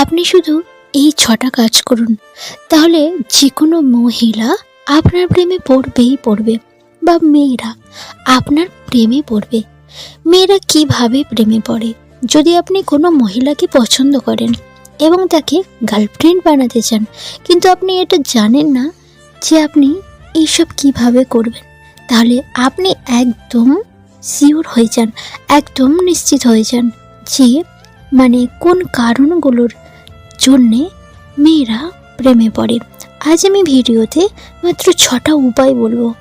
আপনি শুধু এই ছটা কাজ করুন। তাহলে যে কোনো মহিলা আপনার প্রেমে পড়বেই পড়বে বা মেয়েরা আপনার প্রেমে পড়বে। মেয়েরা কীভাবে প্রেমে পড়ে? যদি আপনি কোনো মহিলাকে পছন্দ করেন এবং তাকে গার্লফ্রেন্ড বানাতে চান, কিন্তু আপনি এটা জানেন না যে আপনি এইসব কীভাবে করবেন, তাহলে আপনি একদম সিওর হয়ে যান, একদম নিশ্চিত হয়ে যান যে মানে কোন কারণগুলোর জন্যে মেয়েরা প্রেমে পড়ে। আজ আমি ভিডিওতে মাত্র ছটা উপায় বলব।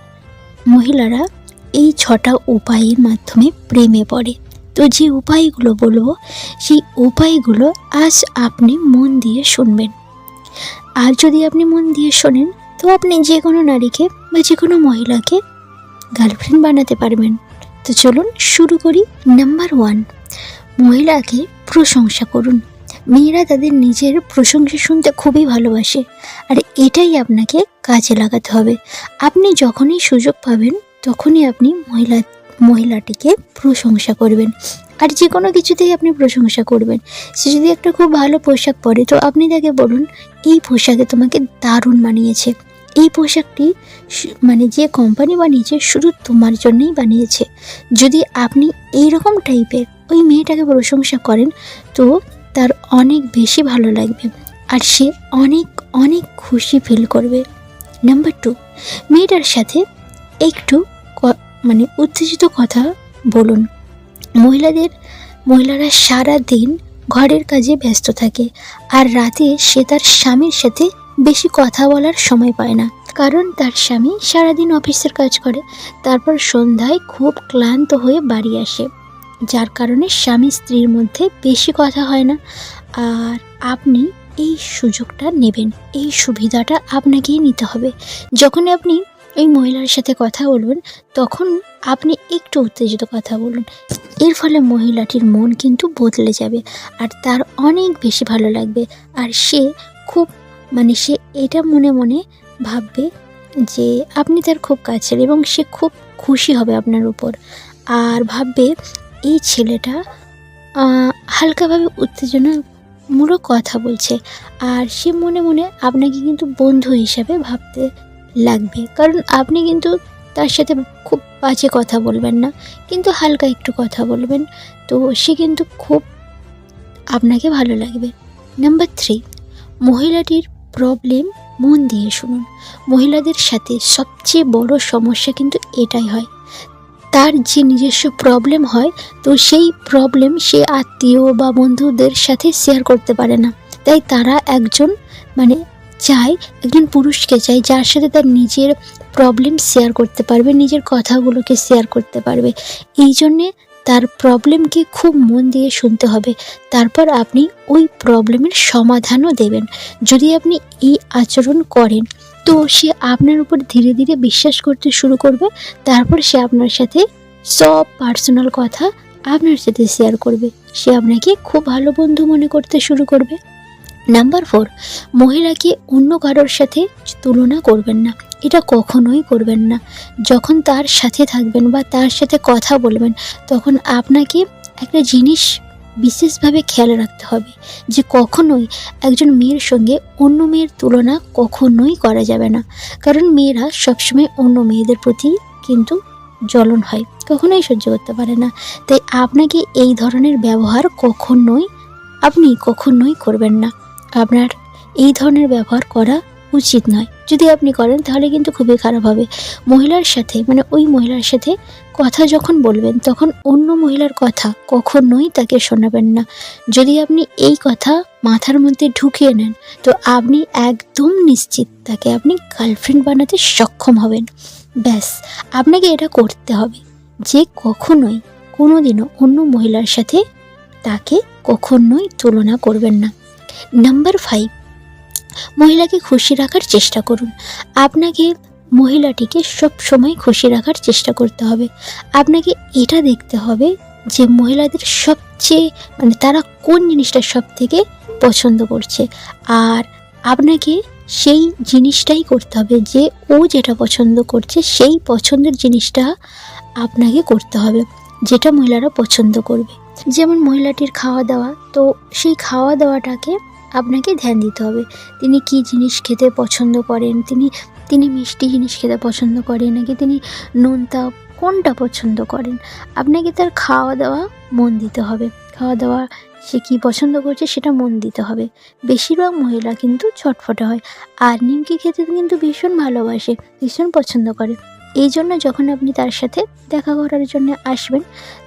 মহিলারা এই ছটা উপায়ের মাধ্যমে প্রেমে পড়ে। তো যে উপায়গুলো বলব, সেই উপায়গুলো আজ আপনি মন দিয়ে শুনবেন। আর যদি আপনি মন দিয়ে শোনেন, তো আপনি যে কোনো নারীকে বা যে কোনো মহিলাকে গার্লফ্রেন্ড বানাতে পারবেন। তো চলুন শুরু করি নাম্বার ওয়ান। মহিলাকে প্রশংসা করুন। মেয়েরা তাদের নিজের প্রশংসা শুনতে খুবই ভালোবাসে। আর এটাই আপনাকে কাজে লাগাতে হবে। আপনি যখনই সুযোগ পাবেন, তখনই আপনি মহিলা, মহিলাটিকে প্রশংসা করবেন। আর যে কোনো কিছুতেই আপনি প্রশংসা করবেন। সে যদি একটা খুব ভালো পোশাক পরে, তো আপনি তাকে বলুন, এই পোশাকে তোমাকে দারুণ মানিয়েছে এই পোশাকটি মানে যে কোম্পানি বানিয়েছে, শুধু তোমার জন্যই বানিয়েছে। যদি আপনি এই রকম টাইপের ওই মেয়েটাকে প্রশংসা করেন, তো তার অনেক বেশি ভালো লাগবে আর সে অনেক অনেক খুশি ফিল করবে। নাম্বার টু মেয়েটার সাথে একটু মানে উত্তেজিত কথা বলুন। মহিলাদের, মহিলারা সারা দিন ঘরের কাজে ব্যস্ত থাকে আর রাতে সে তার স্বামীর সাথে বেশি কথা বলার সময় পায় না। কারণ তার স্বামী সারাদিন অফিসের কাজ করে, তারপর সন্ধ্যায় খুব ক্লান্ত হয়ে বাড়ি আসে। যার কারণে স্বামী স্ত্রীর মধ্যে বেশি কথা হয় না। আর আপনি এই সুযোগটা নেবেন, এই সুবিধাটা আপনাকেই নিতে হবে। যখনই আপনি ওই মহিলার সাথে কথা বলবেন, তখন আপনি একটু উত্তেজিত কথা বলুন। এর ফলে মহিলাটির মন কিন্তু বদলে যাবে আর তার অনেক বেশি ভালো লাগবে। আর সে খুব মানে সে এটা মনে মনে ভাববে যে আপনি তার খুব কাছের এবং সে খুব খুশি হবে আপনার উপর। আর ভাববে এই ছেলেটা হালকাভাবে উত্তেজনামূলক কথা বলছে। আর সে মনে মনে আপনাকে কিন্তু বন্ধু হিসাবে ভাবতে লাগবে। কারণ আপনি কিন্তু তার সাথে খুব বাজে কথা বলবেন না, কিন্তু হালকা একটু কথা বলবেন। তো সে কিন্তু খুব আপনাকে ভালো লাগবে। নাম্বার থ্রি, মহিলাটির প্রবলেম মন দিয়ে শুনুন। মহিলাদের সাথে সবচেয়ে বড় সমস্যা কিন্তু এটাই হয়। তার যে নিজস্ব প্রবলেম হয়, তো সেই প্রবলেম সে আত্মীয় বা বন্ধুদের সাথে শেয়ার করতে পারে না। তাই তারা একজন মানে চায় একজন পুরুষকে চায়, যার সাথে তার নিজের প্রবলেম শেয়ার করতে পারবে, নিজের কথাগুলোকে শেয়ার করতে পারবে। এই জন্যে তার প্রবলেমকে খুব মন দিয়ে শুনতে হবে। তারপর আপনি ওই প্রবলেমের সমাধানও দেবেন। যদি আপনি এই আচরণ করেন তো সে আপনার উপর ধীরে ধীরে বিশ্বাস করতে শুরু করবে। তারপর সে আপনার সাথে সব পার্সোনাল কথা আপনার সাথে শেয়ার করবে। সে আপনাকে খুব ভালো বন্ধু মনে করতে শুরু করবে। নাম্বার ফোর মহিলাকে অন্য কারোর সাথে তুলনা করবেন না। এটা কখনোই করবেন না। যখন তার সাথে থাকবেন বা তার সাথে কথা বলবেন, তখন আপনাকে একটা জিনিস বিশেষভাবে খেয়াল রাখতে হবে যে কখনোই একজন মেয়ের সঙ্গে অন্য মেয়ের তুলনা কখনোই করা যাবে না। কারণ মেয়েরা সবসময় অন্য মেয়েদের প্রতি কিন্তু জ্বলন হয়, কখনোই সহ্য করতে পারে না। তাই আপনাকে এই ধরনের ব্যবহার কখনোই, আপনি কখনোই করবেন না। আপনার এই ধরনের ব্যবহার করা উচিত নয়। যদি আপনি করেন, তাহলে কিন্তু খুবই খারাপ হবে। মহিলার সাথে মানে ওই মহিলার সাথে কথা যখন বলবেন, তখন অন্য মহিলার কথা কখনোই তাকে শোনাবেন না। যদি আপনি এই কথা মাথার মধ্যে ঢুকিয়ে নেন, তো আপনি একদম নিশ্চিত তাকে আপনি গার্লফ্রেন্ড বানাতে সক্ষম হবেন। ব্যাস, আপনাকে এটা করতে হবে যে কখনোই কোনোদিনও অন্য মহিলার সাথে তাকে কখনোই তুলনা করবেন না। নাম্বার ফাইভ মহিলাকে খুশি রাখার চেষ্টা করুন। আপনাকে মহিলাটিকে সব সময় খুশি রাখার চেষ্টা করতে হবে। আপনাকে এটা দেখতে হবে যে মহিলাদের সবচেয়ে মানে তারা কোন জিনিসটা সব থেকে পছন্দ করছে। আর আপনাকে সেই জিনিসটাই করতে হবে যে ও যেটা পছন্দ করছে সেই পছন্দের জিনিসটা আপনাকে করতে হবে, যেটা মহিলারা পছন্দ করবে। যেমন মহিলাটির খাওয়া দাওয়া, তো সেই খাওয়া দাওয়াটাকে আপনাকে ধ্যান দিতে হবে। তিনি কি জিনিস খেতে পছন্দ করেন? তিনি তিনি মিষ্টি জিনিস খেতে পছন্দ করেন নাকি তিনি নোনতা কোনটা পছন্দ করেন? আপনাকে তার খাওয়া দাওয়া মন দিতে হবে। খাওয়া দাওয়া সে কী পছন্দ করছে সেটা মন দিতে হবে। বেশিরভাগ মহিলা কিন্তু ছটফটে হয়। আর নিমকি খেতে কিন্তু ভীষণ ভালোবাসে, ভীষণ পছন্দ করে। এই জন্য যখন আপনি তার সাথে দেখা করার জন্য আসবেন,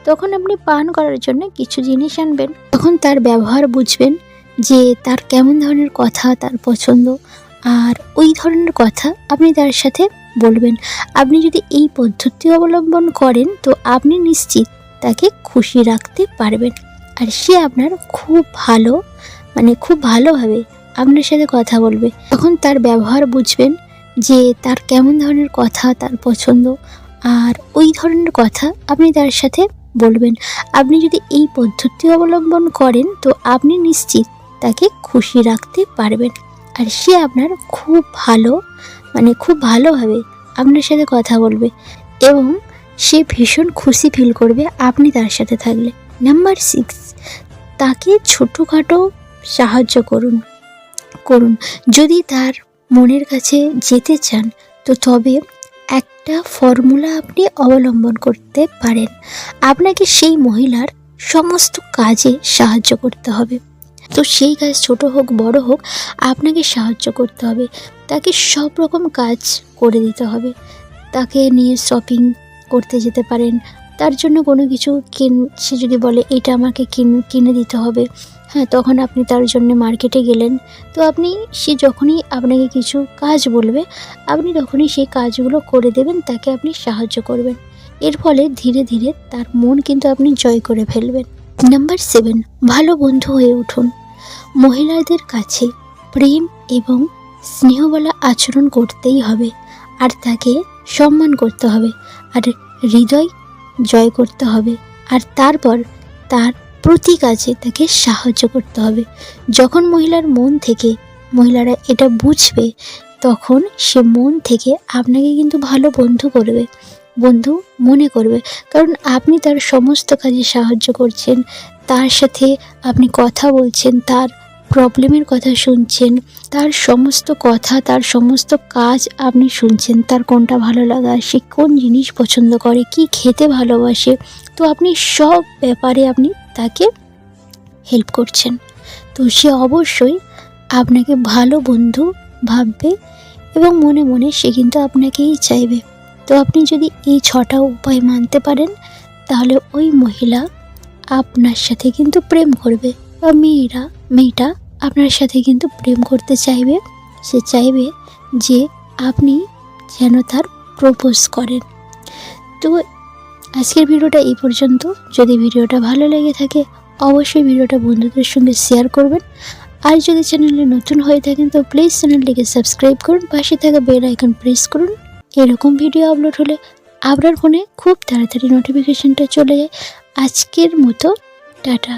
তখন আপনি পান করার জন্য কিছু জিনিস আনবেন। তখন তার ব্যবহার বুঝবেন। যে তার কেমন ধরনের কথা, তার পছন্দ আর ওই ধরনের কথা আপনি তার সাথে বলবেন। আপনি যদি এই পদ্ধতি অবলম্বন করেন, তো আপনি নিশ্চিত তাকে খুশি রাখতে পারবেন। আর সে আপনার খুব ভালো মানে খুব ভালোভাবে আপনার সাথে কথা বলবে। তখন তার ব্যবহার বুঝবেন যে তার কেমন ধরনের কথা, তার পছন্দ আর ওই ধরনের কথা আপনি তার সাথে বলবেন। আপনি যদি এই পদ্ধতি অবলম্বন করেন, তো আপনি নিশ্চিত তাকে খুশি রাখতে পারবেন। আর সে আপনার খুব ভালো মানে খুব ভালোভাবে আপনার সাথে কথা বলবে এবং সে ভীষণ খুশি ফিল করবে আপনি তার সাথে থাকলে। নাম্বার সিক্স তাকে ছোটোখাটো সাহায্য করুন করুন। যদি তার মনের কাছে যেতে চান, তো তবে একটা ফর্মুলা আপনি অবলম্বন করতে পারেন। আপনাকে সেই মহিলার সমস্ত কাজে সাহায্য করতে হবে। তো সেই কাজ ছোট হোক, বড় হোক, আপনাকে সাহায্য করতে হবে। তাকে সব রকম কাজ করে দিতে হবে। তাকে নিয়ে শপিং করতে যেতে পারেন। তার জন্য কোনো কিছু কিন, সে যদি বলে, এটা আমাকে কিন, কিনে দিতে হবে। হ্যাঁ তখন আপনি তার জন্য মার্কেটে গেলেন। তো আপনি সে যখনই আপনাকে কিছু কাজ বলবে, আপনি তখনই সেই কাজগুলো করে দেবেন, তাকে আপনি সাহায্য করবেন। এর ফলে ধীরে ধীরে তার মন কিন্তু আপনি জয় করে ফেলবেন। নাম্বার সেভেন ভালো বন্ধু হয়ে উঠুন। মহিলাদের কাছে প্রেম এবং স্নেহবলা আচরণ করতেই হবে আর তাকে সম্মান করতে হবে আর হৃদয় জয় করতে হবে আর তারপর তার প্রতি কাজে তাকে সাহায্য করতে হবে। যখন মহিলার মন থেকে মহিলারা এটা বুঝবে, তখন সে মন থেকে আপনাকে কিন্তু ভালো বন্ধু করবে, বন্ধু মনে করবে। কারণ আপনি তার সমস্ত কাজে সাহায্য করছেন তার সাথে আপনি কথা বলছেন, তার প্রবলেমের কথা শুনছেন, তার সমস্ত কথা, তার সমস্ত কাজ আপনি শুনছেন, তার কোনটা ভালো লাগা, সে কোন জিনিস পছন্দ করে, কি খেতে ভালোবাসে, তো আপনি সব ব্যাপারে আপনি তাকে হেল্প করছেন। তো সে অবশ্যই আপনাকে ভালো বন্ধু ভাববে এবং মনে মনে সে কিন্তু আপনাকেই চাইবে। তো আপনি যদি এই ছটা উপায় মানতে পারেন, তাহলে ওই মহিলা আপনার সাথে কিন্তু প্রেম করবে। বা মেয়েরা, মেয়েটা আপনার সাথে কিন্তু প্রেম করতে চাইবে। সে চাইবে যে আপনি যেন তার প্রপোজ করেন। তো আজকের ভিডিওটা এই পর্যন্ত। যদি ভিডিওটা ভালো লেগে থাকে, অবশ্যই ভিডিওটা বন্ধুদের সঙ্গে শেয়ার করবেন। আর যদি চ্যানেলে নতুন হয়ে থাকেন, তো প্লিজ চ্যানেলটিকে সাবস্ক্রাইব করুন, পাশে থাকা বেল আইকন প্রেস করুন। এরকম ভিডিও আপলোড হলে আপনার ফোনে খুব তাড়াতাড়ি নোটিফিকেশানটা চলে যায়। আজকের মতো টাটা।